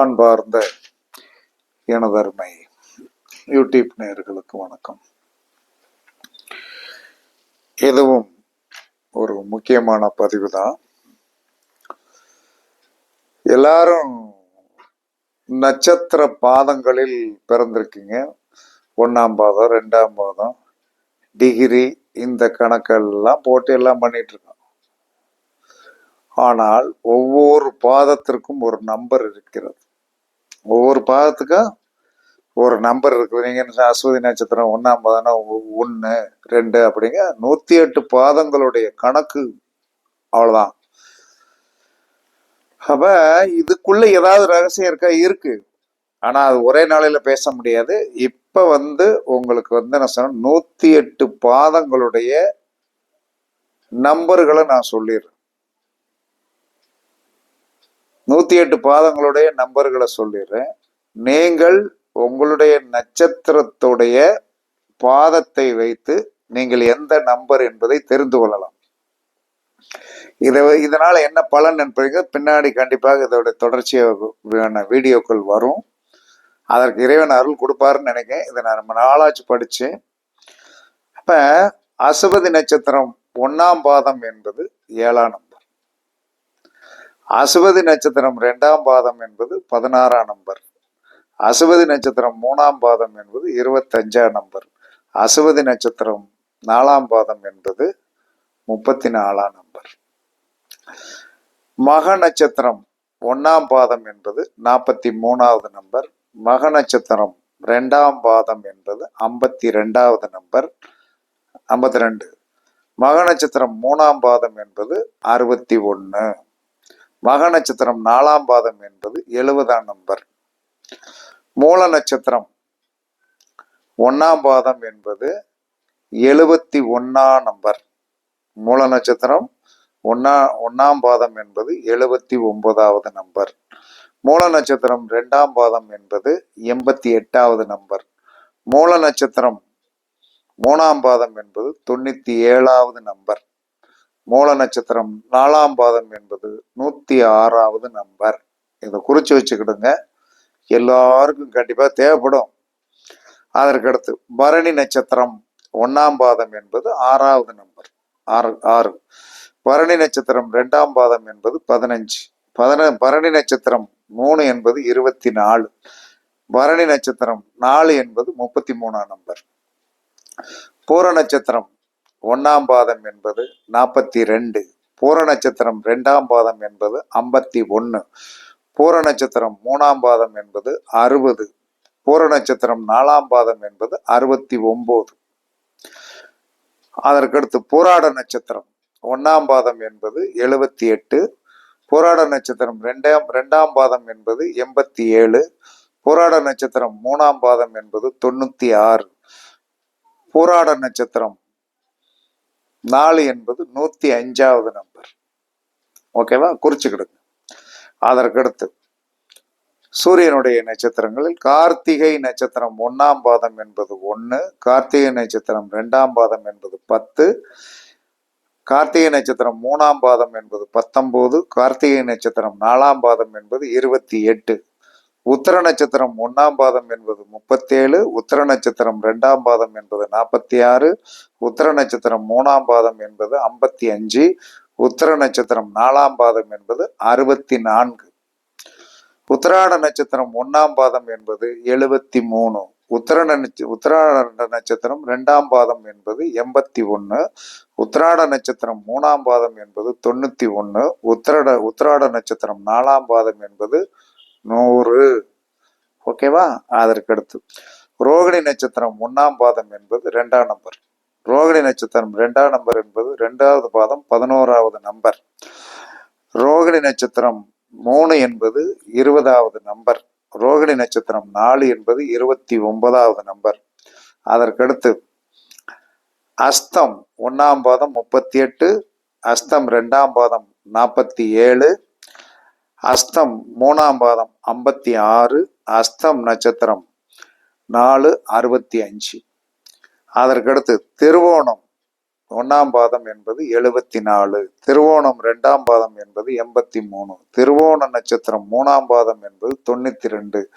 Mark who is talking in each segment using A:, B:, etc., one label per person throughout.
A: அன்பார்ந்த எனதருமை யூடியூப் நேயர்களுக்கு வணக்கம். இதுவும் ஒரு முக்கியமான பதிவு தான் எல்லாரும் நட்சத்திர பாதங்களில் பிறந்திருக்கீங்க. ஒன்றாம் பாதம் ரெண்டாம் பாதம் டிகிரி இந்த கணக்கெல்லாம் போட்டு எல்லாம் பண்ணிட்டு இருக்கோம். ஆனால் ஒவ்வொரு பாதத்திற்கும் ஒரு நம்பர் இருக்கிறது. ஒவ்வொரு பாதத்துக்கும் ஒரு நம்பர் இருக்குது நீங்கள் என்ன அஸ்வதி நட்சத்திரம் ஒன்றாம் பாதம்னா ஒன்று ரெண்டு அப்படிங்க நூற்றி எட்டு பாதங்களுடைய கணக்கு அவ்வளோதான் அப்போ இதுக்குள்ளே ஏதாவது ரகசியம் இருக்கா? இருக்குது ஆனால் அது ஒரே நாளையில் பேச முடியாது. இப்போ வந்து உங்களுக்கு வந்து என்ன சொன்ன நூற்றி எட்டு பாதங்களுடைய நம்பர்களை நான் சொல்லிடுறேன். நூத்தி எட்டு பாதங்களுடைய நம்பர்களை சொல்லிடுறேன். நீங்கள் உங்களுடைய நட்சத்திரத்துடைய பாதத்தை வைத்து நீங்கள் எந்த நம்பர் என்பதை தெரிந்து கொள்ளலாம். இதை இதனால என்ன பலன் என்பது பின்னாடி கண்டிப்பாக இதோட தொடர்ச்சியான வீடியோக்கள் வரும். அதற்கு இறைவன் அருள் கொடுப்பாருன்னு நினைக்கிறேன். இதை நான் ரொம்ப நாளாச்சு படிச்சேன். அப்ப அசுபதி நட்சத்திரம் ஒன்னாம் பாதம் என்பது ஏழாம் நம்பர் அசுபதி நட்சத்திரம் ரெண்டாம் பாதம் என்பது பதினாறாம் நம்பர். அசுபதி நட்சத்திரம் மூணாம் பாதம் என்பது இருபத்தஞ்சாம் நம்பர். அசுபதி நட்சத்திரம் நாலாம் பாதம் என்பது முப்பத்தி நாலாம் நம்பர். மக நட்சத்திரம் ஒன்னாம் பாதம் என்பது நாற்பத்தி மூணாவது நம்பர். மக நட்சத்திரம் ரெண்டாம் பாதம் என்பது ஐம்பத்தி ரெண்டாவது நம்பர். ஐம்பத்தி ரெண்டு மக நட்சத்திரம் மூணாம் பாதம் என்பது அறுபத்தி ஒன்று மக நட்சத்திரம் நாலாம் பாதம் என்பது எழுபதாம் நம்பர். மூல நட்சத்திரம் ஒன்னாம் பாதம் என்பது எழுபத்தி ஒன்னாம் நம்பர். மூல நட்சத்திரம் ஒன்னா ஒன்னாம் பாதம் என்பது எழுபத்தி ஒன்பதாவது நம்பர். மூல நட்சத்திரம் ரெண்டாம் பாதம் என்பது எண்பத்தி எட்டாவது நம்பர். மூல நட்சத்திரம் மூணாம் பாதம் என்பது தொண்ணூத்தி ஏழாவது நம்பர். மூல நட்சத்திரம் நாலாம் பாதம் என்பது நூத்தி ஆறாவது நம்பர். இதை குறிச்சு வச்சுக்கிடுங்க. எல்லாருக்கும் கண்டிப்பா தேவைப்படும். அதற்கடுத்து பரணி நட்சத்திரம் ஒன்னாம் பாதம் என்பது ஆறாவது நம்பர். ஆறு ஆறு. பரணி நட்சத்திரம் ரெண்டாம் பாதம் என்பது பதினஞ்சு. பதின பரணி நட்சத்திரம் மூணு என்பது இருபத்தி நாலு. பரணி நட்சத்திரம் நாலு என்பது முப்பத்தி மூணாம் நம்பர். பூர நட்சத்திரம் ஒன்னாம் பாதம் என்பது நாற்பத்தி ரெண்டு பூர நட்சத்திரம் ரெண்டாம் பாதம் என்பது ஐம்பத்தி ஒன்று பூர நட்சத்திரம் மூணாம் பாதம் என்பது அறுபது. பூர நட்சத்திரம் நாலாம் பாதம் என்பது அறுபத்தி ஒம்போது அதற்கடுத்து போராட நட்சத்திரம் ஒன்னாம் பாதம் என்பது எழுபத்தி எட்டு போராட நட்சத்திரம் ரெண்டாம் ரெண்டாம் பாதம் என்பது எண்பத்தி ஏழு போராட நட்சத்திரம் மூணாம் பாதம் என்பது தொண்ணூத்தி ஆறு. போராட நட்சத்திரம் நாலு என்பது நூத்தி அஞ்சாவது நம்பர் ஓகேவா குறிச்சுக்கிடுங்க. அதற்கடுத்து சூரியனுடைய நட்சத்திரங்களில் கார்த்திகை நட்சத்திரம் ஒன்னாம் பாதம் என்பது ஒன்று கார்த்திகை நட்சத்திரம் ரெண்டாம் பாதம் என்பது பத்து கார்த்திகை நட்சத்திரம் மூணாம் பாதம் என்பது பத்தொம்போது கார்த்திகை நட்சத்திரம் நாலாம் பாதம் என்பது இருபத்தி எட்டு. உத்தர நட்சத்திரம் ஒன்னாம் பாதம் என்பது முப்பத்தேழு உத்தர நட்சத்திரம் ரெண்டாம் பாதம் என்பது நாற்பத்தி ஆறு உத்தர நட்சத்திரம் மூணாம் பாதம் என்பது ஐம்பத்தி அஞ்சு உத்தர நட்சத்திரம் நாலாம் பாதம் என்பது அறுபத்தி நான்கு உத்தராட நட்சத்திரம் ஒன்னாம் பாதம் என்பது எழுபத்தி மூணு உத்தராட உத்தராட நட்சத்திரம் ரெண்டாம் பாதம் என்பது எண்பத்தி ஒன்று உத்தராட நட்சத்திரம் மூணாம் பாதம் என்பது தொண்ணூத்தி ஒன்று உத்தரட உத்தராட நட்சத்திரம் நாலாம் பாதம் என்பது நூறு. ஓகேவா அதற்கடுத்து. ரோகிணி நட்சத்திரம் ஒன்னாம் பாதம் என்பது ரெண்டாம் நம்பர். ரோகிணி நட்சத்திரம் ரெண்டாம் நம்பர் என்பது ரெண்டாவது பாதம் பதினோராவது நம்பர். ரோகிணி நட்சத்திரம் மூணு என்பது இருபதாவது நம்பர். ரோகிணி நட்சத்திரம் நாலு என்பது இருபத்தி ஒன்பதாவது நம்பர். அதற்கடுத்து அஸ்தம் ஒன்னாம் பாதம் முப்பத்தி எட்டு அஸ்தம் ரெண்டாம் பாதம் நாற்பத்தி ஏழு அஸ்தம் மூணாம் பாதம் ஐம்பத்தி ஆறு அஸ்தம் நட்சத்திரம் நாலு அறுபத்தி அஞ்சு. அதற்கடுத்து திருவோணம் ஒன்னாம் பாதம் என்பது எழுபத்தி நாலு. திருவோணம் ரெண்டாம் பாதம் என்பது எண்பத்தி மூணு. திருவோண நட்சத்திரம் மூணாம் பாதம் என்பது தொண்ணூத்தி ரெண்டு.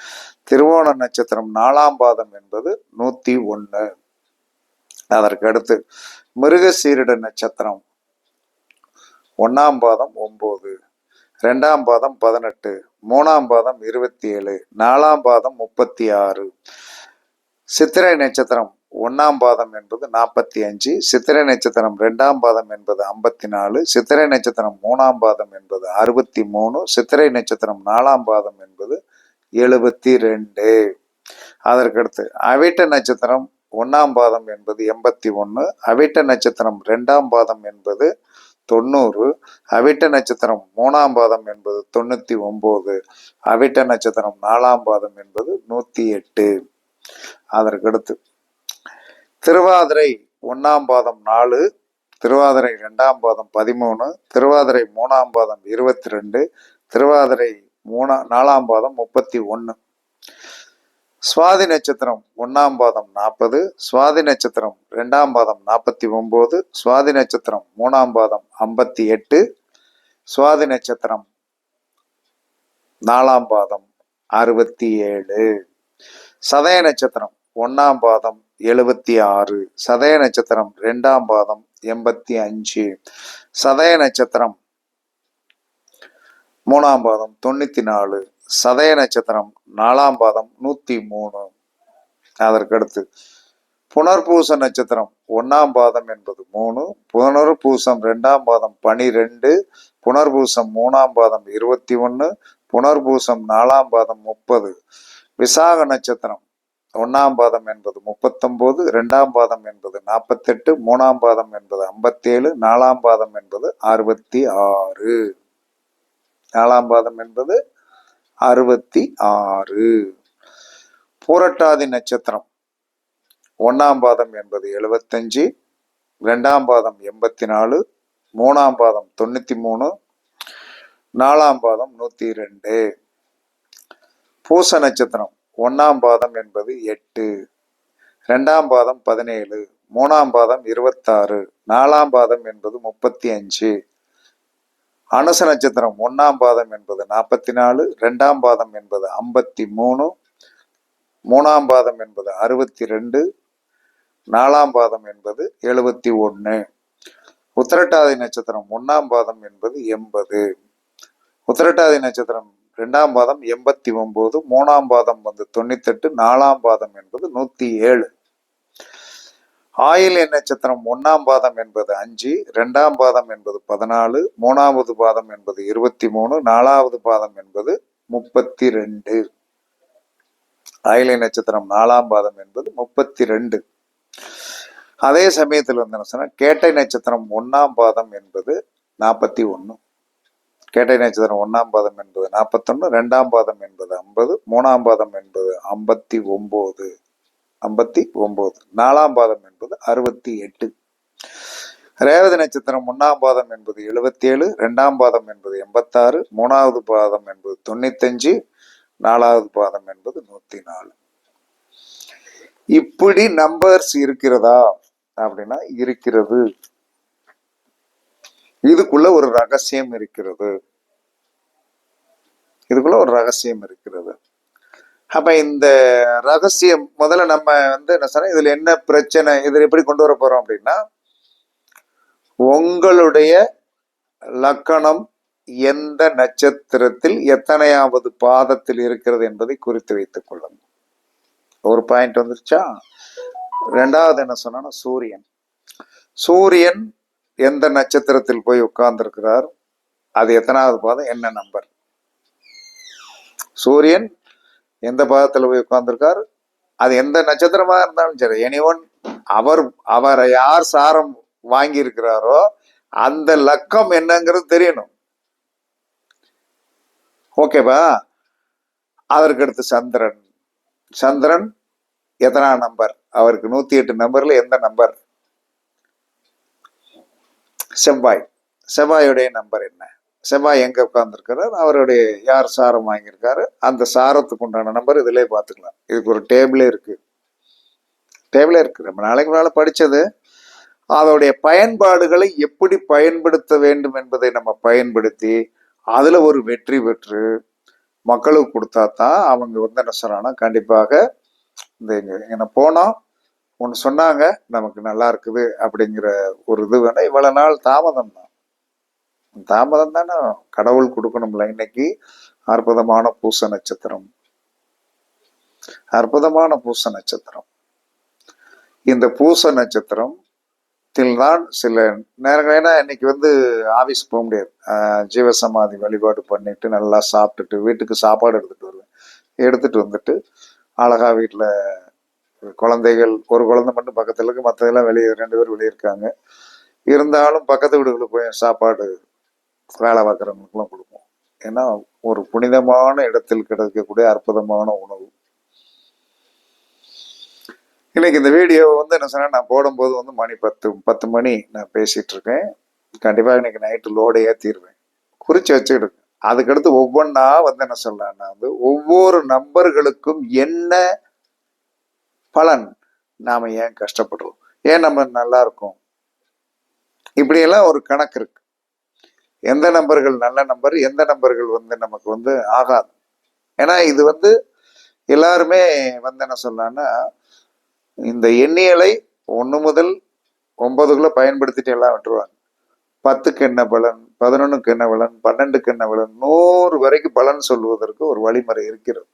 A: திருவோண நட்சத்திரம் நாலாம் பாதம் என்பது நூத்தி ஒன்று அதற்கு அடுத்து மிருகசீரிட நட்சத்திரம் ஒன்னாம் பாதம் ஒன்பது. ரெண்டாம் பாதம் பதினெட்டு மூணாம் பாதம் இருபத்தி ஏழு நாலாம் பாதம் முப்பத்தி ஆறு சித்திரை நட்சத்திரம் ஒன்னாம் பாதம் என்பது நாற்பத்தி அஞ்சு சித்திரை நட்சத்திரம் ரெண்டாம் பாதம் என்பது ஐம்பத்தி நாலு சித்திரை நட்சத்திரம் மூணாம் பாதம் என்பது அறுபத்தி மூணு சித்திரை நட்சத்திரம் நாலாம் பாதம் என்பது எழுபத்தி ரெண்டு அதற்கடுத்து அவிட்ட நட்சத்திரம் ஒன்னாம் பாதம் என்பது எண்பத்தி ஒன்று அவிட்ட நட்சத்திரம் ரெண்டாம் பாதம் என்பது தொண்ணூறு அவிட்ட நட்சத்திரம் மூணாம் பாதம் என்பது தொண்ணூத்தி ஒன்பது அவிட்ட நட்சத்திரம் நாலாம் பாதம் என்பது நூத்தி எட்டு. அதற்கடுத்து திருவாதிரை ஒன்னாம் பாதம் நாலு திருவாதிரை ரெண்டாம் பாதம் பதிமூணு திருவாதிரை மூணாம் பாதம் இருபத்தி ரெண்டு திருவாதிரை மூணா நாலாம் பாதம் முப்பத்தி ஒன்று சுவாதி நட்சத்திரம் ஒன்னாம் பாதம் நாற்பது சுவாதி நட்சத்திரம் ரெண்டாம் பாதம் நாற்பத்தி ஒம்பது சுவாதி நட்சத்திரம் மூணாம் பாதம் ஐம்பத்தி எட்டு சுவாதி நட்சத்திரம் நாலாம் பாதம் அறுபத்தி ஏழு சதய நட்சத்திரம் ஒன்னாம் பாதம் எழுபத்தி ஆறு சதய நட்சத்திரம் ரெண்டாம் பாதம் எண்பத்தி அஞ்சு சதய நட்சத்திரம் மூணாம் பாதம் தொண்ணூத்தி நாலு சதய நட்சத்திரம் நாலாம் பாதம் நூத்தி மூணு. அதற்கடுத்து புனர்பூச நட்சத்திரம் ஒன்னாம் பாதம் என்பது மூணு புனர்பூசம் ரெண்டாம் பாதம் பனிரெண்டு புனர்பூசம் மூணாம் பாதம் இருபத்தி ஒன்று புனர்பூசம் நாலாம் பாதம் முப்பது. விசாக நட்சத்திரம் ஒன்னாம் பாதம் என்பது முப்பத்தொம்போது ரெண்டாம் பாதம் என்பது நாற்பத்தெட்டு மூணாம் பாதம் என்பது ஐம்பத்தேழு நாலாம் பாதம் என்பது அறுபத்தி ஆறு. நாலாம் பாதம் என்பது அறுபத்தி ஆறு. பூரட்டாதி நட்சத்திரம். ஒன்னாம் பாதம் என்பது எழுபத்தஞ்சு ரெண்டாம் பாதம் எண்பத்தி நாலு மூணாம் பாதம் தொண்ணூத்தி மூணு நாலாம் பாதம் நூத்தி ரெண்டு பூச நட்சத்திரம். ஒன்னாம் பாதம் என்பது எட்டு ரெண்டாம் பாதம் பதினேழு மூணாம் பாதம் இருபத்தாறு நாலாம் பாதம் என்பது முப்பத்தி அஞ்சு. அனுச நட்சத்திரம் ஒன்றாம் பாதம் என்பது நாற்பத்தி நாலு ரெண்டாம் பாதம் என்பது ஐம்பத்தி மூணு மூணாம் பாதம் என்பது அறுபத்தி ரெண்டு நாலாம் பாதம் என்பது எழுபத்தி ஒன்று உத்திரட்டாதி நட்சத்திரம் ஒன்றாம் பாதம் என்பது எண்பது. உத்திரட்டாதி நட்சத்திரம் ரெண்டாம் பாதம் எண்பத்தி ஒம்பது மூணாம் பாதம் வந்து தொண்ணூத்தெட்டு நாலாம் பாதம் என்பது நூற்றி ஏழு. ஆயில்ய நட்சத்திரம் ஒன்னாம் பாதம் என்பது அஞ்சு ரெண்டாம் பாதம் என்பது பதினாலு மூணாவது பாதம் என்பது இருபத்தி மூணு நாலாவது பாதம் என்பது முப்பத்தி ரெண்டு. ஆயிலை நட்சத்திரம் நாலாம் பாதம் என்பது முப்பத்தி ரெண்டு. அதே சமயத்தில் வந்து என்ன சொன்னா கேட்டை நட்சத்திரம் ஒன்னாம் பாதம் என்பது நாற்பத்தி ஒன்று கேட்டை நட்சத்திரம் ஒன்னாம் பாதம் என்பது நாற்பத்தொன்று ரெண்டாம் பாதம் என்பது ஐம்பது மூணாம் பாதம் என்பது ஐம்பத்தி ஒம்பது. ஐம்பத்தி ஒன்பது. நாலாம் பாதம் என்பது அறுபத்தி எட்டு. ரேவதி நட்சத்திரம் ஒன்னாம் பாதம் என்பது எழுபத்தேழு ரெண்டாம் பாதம் என்பது எண்பத்தாறு மூணாவது பாதம் என்பது தொண்ணூத்தஞ்சு நாலாவது பாதம் என்பது நூத்தி நாலு இப்படி நம்பர்ஸ் இருக்கிறதா அப்படின்னா இருக்கிறது. இதுக்குள்ள ஒரு ரகசியம் இருக்கிறது. இதுக்குள்ள ஒரு ரகசியம் இருக்கிறது. அப்ப இந்த ரகசியம் முதல்ல நம்ம வந்து என்ன சொன்னா இதுல என்ன பிரச்சனை இதில் எப்படி கொண்டு வர போறோம் அப்படின்னா உங்களுடைய லக்கணம் எந்த நட்சத்திரத்தில் எத்தனையாவது பாதத்தில் இருக்கிறது என்பதை குறித்து வைத்துக் கொள்ளுங்கள். ஒரு பாயிண்ட் வந்துருச்சா? ரெண்டாவது என்ன சொன்னா சூரியன். சூரியன் எந்த நட்சத்திரத்தில் போய் உட்கார்ந்துருக்கிறார்? அது எத்தனாவது பாதம்? என்ன நம்பர் சூரியன் எந்த பாதத்தில் போய் உட்கார்ந்துருக்கார்? அது எந்த நட்சத்திரமா இருந்தாலும் சரி எனி ஒன் அவர் அவரை யார் சாரம் வாங்கி இருக்கிறாரோ அந்த லக்கம் என்னங்கிறது தெரியணும். ஓகேவா அதற்கு அடுத்து சந்திரன். சந்திரன் எத்தனா நம்பர் அவருக்கு நூத்தி எட்டு நம்பர்ல எந்த நம்பர் செவ்வாய். செவ்வாயுடைய நம்பர் என்ன? செவ்வாய் எங்க உட்காந்துருக்கிறார் அவருடைய யார் சாரம் வாங்கியிருக்காரு? அந்த சாரத்துக்கு உண்டான நம்பர் இதிலே பார்த்துக்கலாம். இதுக்கு ஒரு டேபிளே இருக்கு. டேபிளே இருக்கு. ரொம்ப நாளைக்கு முன்னால படிச்சது. அதோடைய பயன்பாடுகளை எப்படி பயன்படுத்த வேண்டும் என்பதை நம்ம பயன்படுத்தி அதுல ஒரு வெற்றி பெற்று மக்களுக்கு கொடுத்தா தான் அவங்க வந்து என்ன சொல்றாங்கன்னா கண்டிப்பாக இந்த இங்க இங்கே போனோம். ஒன்று சொன்னாங்க நமக்கு நல்லா இருக்குது அப்படிங்கிற ஒரு இது வேணா இவ்வளவு நாள் தாமதம் தான். தாமதம் தானே கடவுள் கொடுக்கணும்ல இன்னைக்கு? அற்புதமான பூச நட்சத்திரம். அற்புதமான பூச நட்சத்திரம். இந்த பூச நட்சத்திரம் தான் சில நேரங்கள் ஏன்னா இன்னைக்கு வந்து ஆஃபீஸ் போக முடியாது. ஜீவசமாதி வழிபாடு பண்ணிட்டு நல்லா சாப்பிட்டுட்டு வீட்டுக்கு சாப்பாடு எடுத்துட்டு வருவேன். எடுத்துட்டு வந்துட்டு அழகா வீட்டில் குழந்தைகள் ஒரு குழந்தை மட்டும் பக்கத்துல இருக்கு மற்றதெல்லாம் வெளியே ரெண்டு பேர் வெளியே இருக்காங்க. இருந்தாலும் பக்கத்து வீடுகளுக்கு போய் சாப்பாடு வேலை பார்க்குறவங்களுக்குலாம் கொடுப்போம். ஏன்னா ஒரு புனிதமான இடத்தில் கிடைக்கக்கூடிய அற்புதமான உணவு. இன்னைக்கு இந்த வீடியோ வந்து என்ன சொன்னால் நான் போடும்போது வந்து மணி பத்து பத்து மணி நான் பேசிட்டு இருக்கேன் கண்டிப்பா இன்னைக்கு நைட்டு லோடு ஏற்றிடுவேன் குறித்து வச்சுக்கிட்டு அதுக்கடுத்து ஒவ்வொன்றா வந்து என்ன சொல்லலாம்னா வந்து ஒவ்வொரு நம்பர்களுக்கும் என்ன பலன் நாம ஏன் கஷ்டப்படுறோம்? ஏன் நம்ம நல்லா இருக்கோம்? இப்படியெல்லாம் ஒரு கணக்கு இருக்கு. எந்த நம்பர்கள் நல்ல நம்பர் எந்த நம்பர்கள் வந்து நமக்கு வந்து ஆகாது. ஏன்னா இது வந்து எல்லாருமே வந்து என்ன சொன்னான்னா இந்த எண்ணியலை ஒன்று முதல் ஒன்பதுக்குள்ள பயன்படுத்திட்டு எல்லாம் விட்டுருவாங்க. பத்துக்கு என்ன பலன் பதினொன்றுக்கு என்ன பலன் பன்னெண்டுக்கு என்ன பலன் நூறு வரைக்கும் பலன் சொல்வதற்கு ஒரு வழிமுறை இருக்கிறது.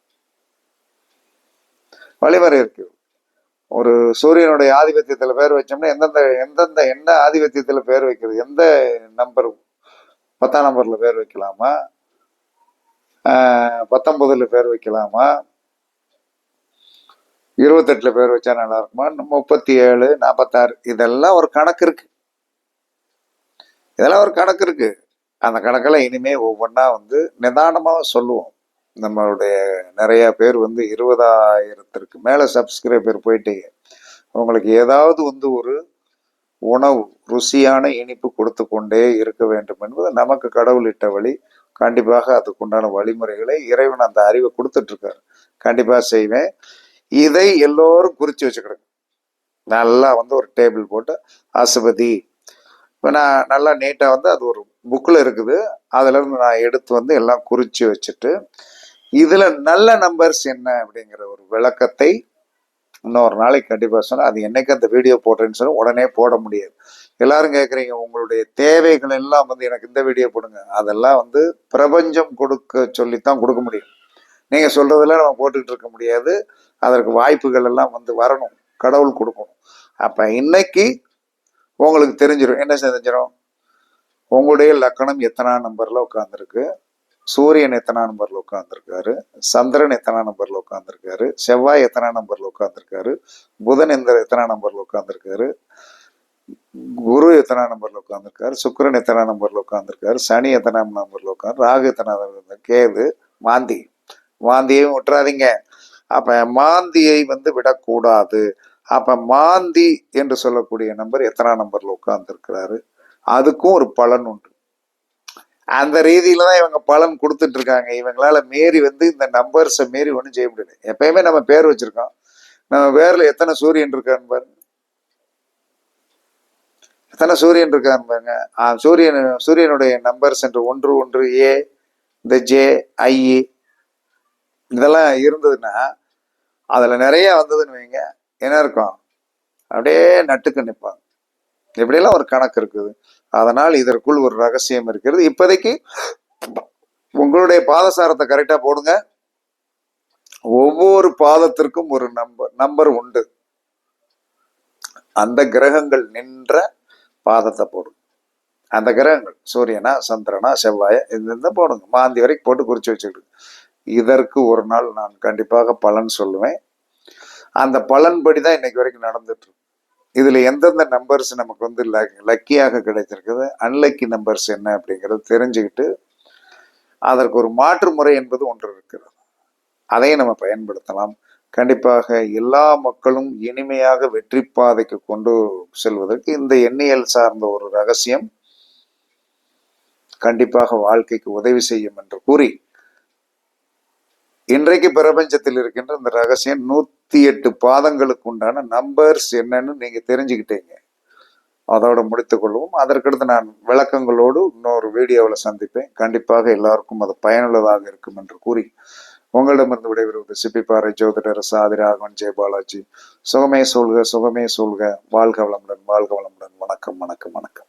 A: வழிமுறை இருக்கிறது ஒரு சூரியனுடைய ஆதிபத்தியத்துல பேர் வச்சோம்னா எந்தெந்த எந்தெந்த என்ன ஆதிபத்தியத்துல பேர் வைக்கிறது எந்த நம்பர் பத்தாம் நம்பர்ல பேர் வைக்கலாமா? ஆஹ் பேர் வைக்கலாமா? இருபத்தெட்டுல பேர் வச்சா நல்லா இருக்குமா? முப்பத்தி ஏழு நாற்பத்தாறு இதெல்லாம் ஒரு கணக்கு இருக்கு. இதெல்லாம் ஒரு கணக்கு இருக்கு. அந்த கணக்கெல்லாம் இனிமே ஒவ்வொன்றா வந்து நிதானமாக சொல்லுவோம். நம்மளுடைய நிறைய பேர் வந்து இருபதாயிரத்திற்கு மேல சப்ஸ்கிரைபர் போயிட்டீங்க. உங்களுக்கு ஏதாவது வந்து ஒரு உணவு ருசியான இனிப்பு கொடுத்து கொண்டே இருக்க வேண்டும் என்பது நமக்கு கடவுள் இட்ட வழி. கண்டிப்பாக அதுக்குண்டான வழிமுறைகளை இறைவன் அந்த அறிவை கொடுத்துட்ருக்காரு. கண்டிப்பாக செய்வேன். இதை எல்லோரும் குறித்து வச்சுக்கிடுங்க. நல்லா வந்து ஒரு டேபிள் போட்டு அசுபதி இப்போ நான் நல்லா நீட்டாக வந்து அது ஒரு புக்கில் இருக்குது. அதுலேருந்து நான் எடுத்து வந்து எல்லாம் குறித்து வச்சுட்டு இதில் நல்ல நம்பர்ஸ் என்ன அப்படிங்கிற ஒரு விளக்கத்தை இன்னொரு நாளைக்கு கண்டிப்பாக சொன்னால் அது என்னைக்கு அந்த வீடியோ போடுறேன்னு சொல்லி உடனே போட முடியாது. எல்லாரும் கேட்குறீங்க உங்களுடைய தேவைகள் எல்லாம் வந்து எனக்கு இந்த வீடியோ போடுங்க. அதெல்லாம் வந்து பிரபஞ்சம் கொடுக்க சொல்லித்தான் கொடுக்க முடியும். நீங்கள் சொல்கிறதெல்லாம் நம்ம போட்டுக்கிட்டு இருக்க முடியாது. அதற்கு வாய்ப்புகள் எல்லாம் வந்து வரணும். கடவுள் கொடுக்கணும். அப்போ இன்னைக்கு உங்களுக்கு தெரிஞ்சிடும் என்ன தெரிஞ்சிடும் உங்களுடைய லக்கணம் எத்தனாம் நம்பரில் உட்காந்துருக்கு சூரியன் எத்தனா நம்பர்ல உட்காந்துருக்காரு சந்திரன் எத்தனா நம்பர்ல உட்காந்துருக்காரு செவ்வாய் எத்தனா நம்பர்ல உட்காந்துருக்காரு புதன் எந்த எத்தனா நம்பர்ல உட்காந்துருக்காரு குரு எத்தனா நம்பர்ல உட்காந்துருக்காரு சுக்கிரன் எத்தனா நம்பர்ல உட்காந்துருக்காரு சனி எத்தனா நம்பர்ல உட்காந்து ராகு எத்தனா கேது மாந்தி மாந்தியையும் விட்டுறாதீங்க. அப்ப மாந்தியை வந்து விடக்கூடாது. அப்ப மாந்தி என்று சொல்லக்கூடிய நம்பர் எத்தனா நம்பர்ல உட்காந்துருக்கிறாரு அதுக்கும் ஒரு பலன் உண்டு. அந்த ரீதியில தான் இவங்க பலன் கொடுத்துட்டு இருக்காங்க. இவங்களால மீறி வந்து இந்த நம்பர்ஸை மீறி ஒன்றும் செய்ய முடியல. எப்பயுமே நம்ம பேர் வச்சிருக்கோம். நம்ம பேர்ல எத்தனை சூரியன் இருக்கான்னு பாருங்க எத்தனை சூரியன் இருக்கான்னு பாருங்க சூரியன் சூரியனுடைய நம்பர்ஸ் என்று ஒன்று ஒன்று ஏ இந்த ஜே ஐ e, இதெல்லாம் இருந்ததுன்னா அதுல நிறைய வந்ததுன்னு வைங்க. என்ன இருக்கும்? அப்படியே நட்டுக்கு நிற்பாங்க இப்படியெல்லாம் ஒரு கணக்கு இருக்குது? அதனால் இதற்குள் ஒரு ரகசியம் இருக்கிறது. இப்போதைக்கு உங்களுடைய பாதசாரத்தை கரெக்டாக போடுங்க. ஒவ்வொரு பாதத்திற்கும் ஒரு நம்பர் நம்பர் உண்டு. அந்த கிரகங்கள் நின்ற பாதத்தை போடுங்க அந்த கிரகங்கள் சூரியனா சந்திரனா செவ்வாய இந்த போடுங்க. மாந்தி வரைக்கும் போட்டு குறிச்சு வச்சுக்கிடுங்க. இதற்கு ஒரு நாள் நான் கண்டிப்பாக பலன் சொல்லுவேன். அந்த பலன்படி தான் இன்னைக்கு வரைக்கும் நடந்துட்டு இருக்கு. இதில் எந்தெந்த நம்பர்ஸ் நமக்கு வந்து லக்கியாக கிடைச்சிருக்குது அன்லக்கி நம்பர்ஸ் என்ன அப்படிங்கிறது தெரிஞ்சுக்கிட்டு அதற்கு ஒரு மாற்று முறை என்பது ஒன்று இருக்கிறது. அதை நம்ம பயன்படுத்தலாம். கண்டிப்பாக எல்லா மக்களும் இனிமையாக வெற்றி பாதைக்கு கொண்டு செல்வதற்கு இந்த எண்ணியல் சார்ந்த ஒரு ரகசியம் கண்டிப்பாக வாழ்க்கைக்கு உதவி செய்யும் என்று கூறி இன்றைக்கு பிரபஞ்சத்தில் இருக்கின்ற இந்த ரகசியம் நூத்தி எட்டு பாதங்களுக்கு உண்டான நம்பர்ஸ் என்னன்னு நீங்க தெரிஞ்சுக்கிட்டீங்க. அதோட முடித்துக் கொள்வோம். அதற்கடுத்து நான் விளக்கங்களோடு இன்னொரு வீடியோவில் சந்திப்பேன். கண்டிப்பாக எல்லாருக்கும் அது பயனுள்ளதாக இருக்கும் என்று கூறி உங்களிடமிருந்து விடைபெறுவது சிப்பிப்பாறை ஜோதிடர் சாதி ராகவன் ஜெயபாலாஜி சுகமே சொல்க சுகமே சொல்க. வாழ்க வளமுடன் வாழ்க வளமுடன். வணக்கம் வணக்கம் வணக்கம்.